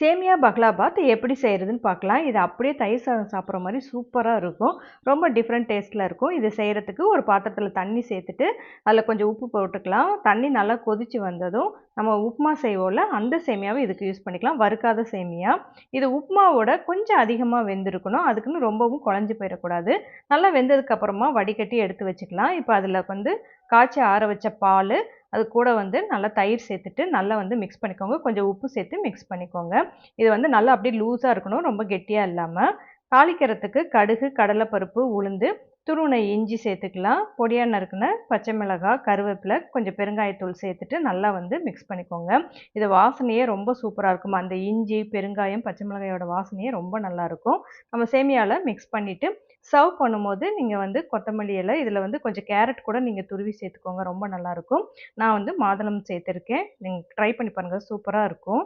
சேமியா பக்லாபாத் எப்படி செய்கிறதுன்னு பார்க்கலாம். இது அப்படியே தயிர் சாதம் சாப்பிட்ற மாதிரி சூப்பராக இருக்கும். ரொம்ப டிஃப்ரெண்ட் டேஸ்ட்டில் இருக்கும். இது செய்கிறதுக்கு ஒரு பாத்திரத்தில் தண்ணி சேர்த்துட்டு அதில் கொஞ்சம் உப்பு போட்டுக்கலாம். தண்ணி நல்லா கொதித்து வந்ததும் நம்ம உப்புமா செய்வோம்ல அந்த சேமியாவை இதுக்கு யூஸ் பண்ணிக்கலாம். வறுக்காத சேமியா. இது உப்புமாவோட கொஞ்சம் அதிகமாக வெந்திருக்கணும். அதுக்குன்னு ரொம்பவும் குழஞ்சி போயிடக்கூடாது. நல்லா வெந்ததுக்கப்புறமா வடிகட்டி எடுத்து வச்சுக்கலாம். இப்போ அதில் வந்து காய்ச்சி ஆற வச்ச பால் அது கூட வந்து நல்லா தயிர் சேர்த்துட்டு நல்லா வந்து மிக்ஸ் பண்ணிக்கோங்க. கொஞ்சம் உப்பு சேர்த்து மிக்ஸ் பண்ணிக்கோங்க. இது வந்து நல்லா அப்படியே லூஸாக இருக்கணும் ரொம்ப கெட்டியாக இல்லாமல் தாளிக்கிறதுக்கு கடுகு கடலைப்பருப்பு உளுந்து துருணை இஞ்சி சேர்த்துக்கலாம். பொடியாக நறுக்குன பச்சை மிளகாய் கருவேப்பிலை கொஞ்சம் பெருங்காயத்தூள் சேர்த்துட்டு நல்லா வந்து மிக்ஸ் பண்ணிக்கோங்க. இது வாசனையே ரொம்ப சூப்பராக இருக்கும். அந்த இஞ்சி பெருங்காயம் பச்சை மிளகாயோட வாசனையே ரொம்ப நல்லாயிருக்கும் நம்ம சேமியாவில் மிக்ஸ் பண்ணிவிட்டு சர்வ் பண்ணும்போது நீங்கள் வந்து கொத்தமல்லி இலை இதில் வந்து கொஞ்சம் கேரட் கூட நீங்கள் துருவி சேர்த்துக்கோங்க ரொம்ப நல்லாயிருக்கும் நான் வந்து மாதுளம் சேர்த்துருக்கேன். நீங்கள் ட்ரை பண்ணி பாருங்கள் சூப்பராக இருக்கும்.